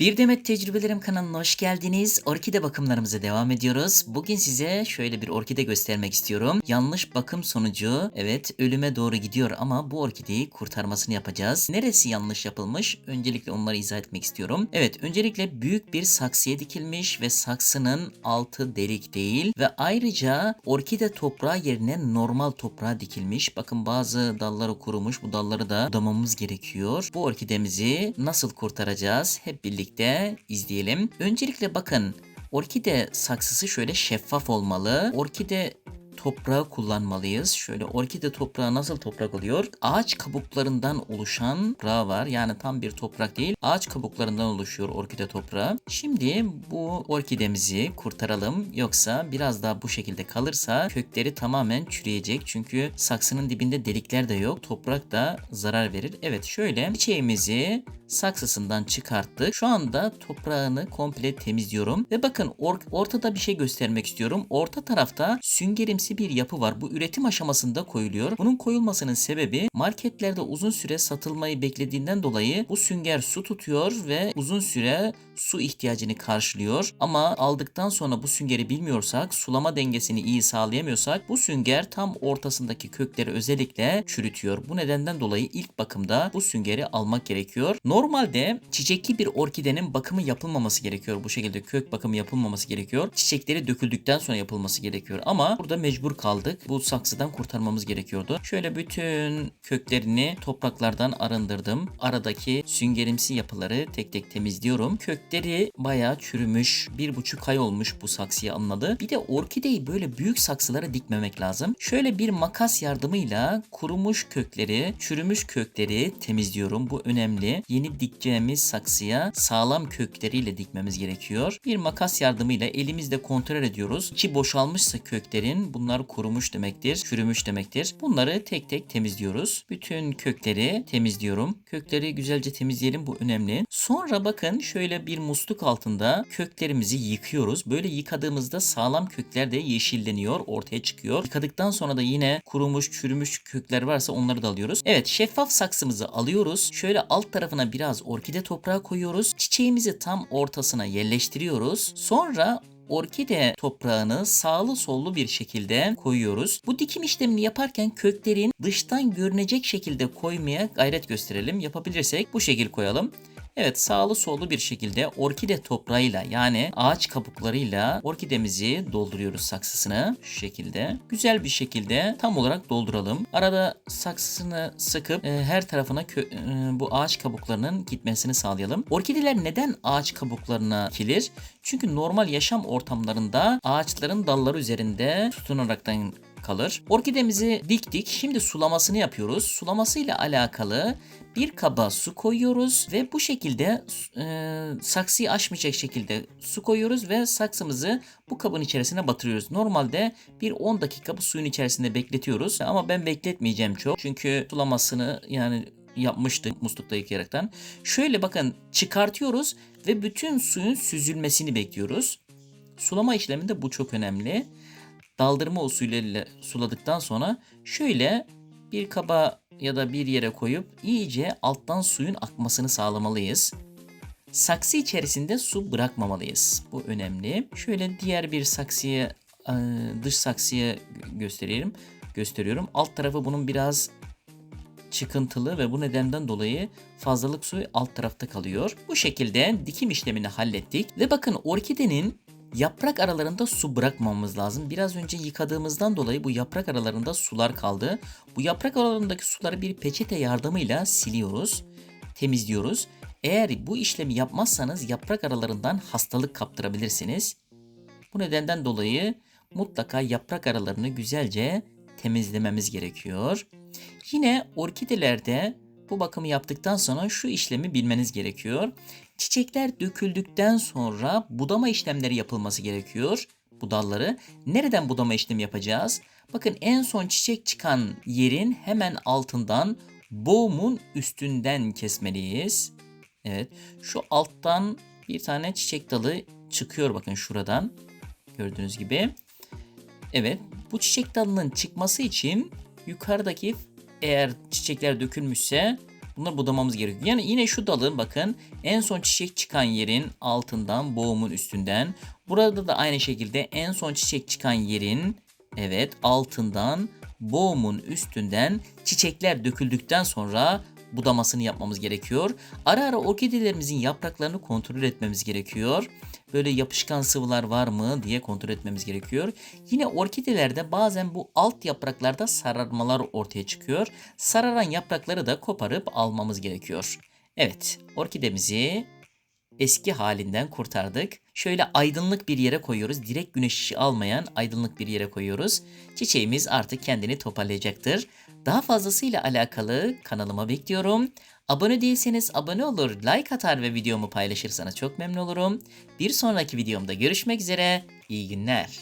Bir Demet Tecrübelerim kanalına hoş geldiniz. Orkide bakımlarımıza devam ediyoruz. Bugün size şöyle bir orkide göstermek istiyorum. Yanlış bakım sonucu evet ölüme doğru gidiyor ama bu orkideyi kurtarmasını yapacağız. Neresi yanlış yapılmış? Öncelikle onları izah etmek istiyorum. Evet öncelikle büyük bir saksıya dikilmiş ve saksının altı delik değil ve ayrıca orkide toprağı yerine normal toprağa dikilmiş. Bakın bazı dalları kurumuş. Bu dalları da budamamız gerekiyor. Bu orkidemizi nasıl kurtaracağız? Hep birlikte izleyelim. Öncelikle bakın orkide saksısı şöyle şeffaf olmalı. Orkide toprağı kullanmalıyız. Şöyle orkide toprağı nasıl toprak oluyor? Ağaç kabuklarından oluşan toprağı var. Yani tam bir toprak değil. Ağaç kabuklarından oluşuyor orkide toprağı. Şimdi bu orkidemizi kurtaralım. Yoksa biraz daha bu şekilde kalırsa kökleri tamamen çürüyecek. Çünkü saksının dibinde delikler de yok. Toprak da zarar verir. Evet şöyle çiçeğimizi saksısından çıkarttık. Şu anda toprağını komple temizliyorum. Ve bakın or- ortada bir şey göstermek istiyorum. Orta tarafta süngerimsi bir yapı var. Bu üretim aşamasında koyuluyor. Bunun koyulmasının sebebi marketlerde uzun süre satılmayı beklediğinden dolayı bu sünger su tutuyor ve uzun süre su ihtiyacını karşılıyor. Ama aldıktan sonra bu süngeri bilmiyorsak, sulama dengesini iyi sağlayamıyorsak bu sünger tam ortasındaki kökleri özellikle çürütüyor. Bu nedenden dolayı ilk bakımda bu süngeri almak gerekiyor. Normalde çiçekli bir orkidenin bakımı yapılmaması gerekiyor. Bu şekilde kök bakımı yapılmaması gerekiyor. Çiçekleri döküldükten sonra yapılması gerekiyor. Ama burada mecbur kaldık. Bu saksıdan kurtarmamız gerekiyordu. Şöyle bütün köklerini topraklardan arındırdım. Aradaki süngerimsi yapıları tek tek temizliyorum. Kökleri bayağı çürümüş. Bir buçuk ay olmuş bu saksıya alınalı. Bir de orkideyi böyle büyük saksılara dikmemek lazım. Şöyle bir makas yardımıyla kurumuş kökleri, çürümüş kökleri temizliyorum. Bu önemli. Yeni dikeceğimiz saksıya sağlam kökleriyle dikmemiz gerekiyor. Bir makas yardımıyla elimizde kontrol ediyoruz. İçi boşalmışsa köklerin bunlar kurumuş demektir, çürümüş demektir. Bunları tek tek temizliyoruz. Bütün kökleri temizliyorum. Kökleri güzelce temizleyelim bu önemli. Sonra bakın şöyle bir musluk altında köklerimizi yıkıyoruz. Böyle yıkadığımızda sağlam kökler de yeşilleniyor, ortaya çıkıyor. Yıkadıktan sonra da yine kurumuş, çürümüş kökler varsa onları da alıyoruz. Evet, şeffaf saksımızı alıyoruz. Şöyle alt tarafına biraz orkide toprağı koyuyoruz. Çiçeğimizi tam ortasına yerleştiriyoruz. Sonra orkide toprağını sağlı sollu bir şekilde koyuyoruz. Bu dikim işlemini yaparken köklerin dıştan görünecek şekilde koymaya gayret gösterelim. Yapabilirsek bu şekil koyalım. Evet sağlı sollu bir şekilde orkide toprağıyla yani ağaç kabuklarıyla orkidemizi dolduruyoruz saksısını şu şekilde. Güzel bir şekilde tam olarak dolduralım. Arada saksısını sıkıp e, her tarafına kö- e, bu ağaç kabuklarının gitmesini sağlayalım. Orkideler neden ağaç kabuklarına dikilir? Çünkü normal yaşam ortamlarında ağaçların dalları üzerinde tutunaraktan kalır. Orkidemizi diktik. Şimdi sulamasını yapıyoruz. Sulamasıyla alakalı bir kaba su koyuyoruz ve bu şekilde e, saksıyı aşmayacak şekilde su koyuyoruz ve saksımızı bu kabın içerisine batırıyoruz. Normalde bir 10 dakika bu suyun içerisinde bekletiyoruz ama ben bekletmeyeceğim çok. Çünkü sulamasını yani yapmıştık muslukta yıkayaraktan. Şöyle bakın çıkartıyoruz ve bütün suyun süzülmesini bekliyoruz. Sulama işleminde bu çok önemli daldırma usulüyle suladıktan sonra şöyle bir kaba ya da bir yere koyup iyice alttan suyun akmasını sağlamalıyız. Saksı içerisinde su bırakmamalıyız. Bu önemli. Şöyle diğer bir saksıya e, dış saksıya göstereyim. Gösteriyorum. Alt tarafı bunun biraz çıkıntılı ve bu nedenden dolayı fazlalık suyu alt tarafta kalıyor. Bu şekilde dikim işlemini hallettik ve bakın orkidenin yaprak aralarında su bırakmamamız lazım. Biraz önce yıkadığımızdan dolayı bu yaprak aralarında sular kaldı. Bu yaprak aralarındaki suları bir peçete yardımıyla siliyoruz, temizliyoruz. Eğer bu işlemi yapmazsanız yaprak aralarından hastalık kaptırabilirsiniz. Bu nedenden dolayı mutlaka yaprak aralarını güzelce temizlememiz gerekiyor. Yine orkidelerde bu bakımı yaptıktan sonra şu işlemi bilmeniz gerekiyor. Çiçekler döküldükten sonra budama işlemleri yapılması gerekiyor. Bu dalları. Nereden budama işlemi yapacağız? Bakın en son çiçek çıkan yerin hemen altından boğumun üstünden kesmeliyiz. Evet. Şu alttan bir tane çiçek dalı çıkıyor bakın şuradan. Gördüğünüz gibi. Evet. Bu çiçek dalının çıkması için yukarıdaki eğer çiçekler dökülmüşse Bunları budamamız gerekiyor. Yani yine şu dalı bakın en son çiçek çıkan yerin altından boğumun üstünden. Burada da aynı şekilde en son çiçek çıkan yerin evet altından boğumun üstünden çiçekler döküldükten sonra budamasını yapmamız gerekiyor. Ara ara orkidelerimizin yapraklarını kontrol etmemiz gerekiyor. Böyle yapışkan sıvılar var mı diye kontrol etmemiz gerekiyor. Yine orkidelerde bazen bu alt yapraklarda sararmalar ortaya çıkıyor. Sararan yaprakları da koparıp almamız gerekiyor. Evet, orkidemizi eski halinden kurtardık. Şöyle aydınlık bir yere koyuyoruz. Direkt güneş ışığı almayan aydınlık bir yere koyuyoruz. Çiçeğimiz artık kendini toparlayacaktır. Daha fazlasıyla alakalı kanalıma bekliyorum. Abone değilseniz abone olur, like atar ve videomu paylaşırsanız çok memnun olurum. Bir sonraki videomda görüşmek üzere. İyi günler.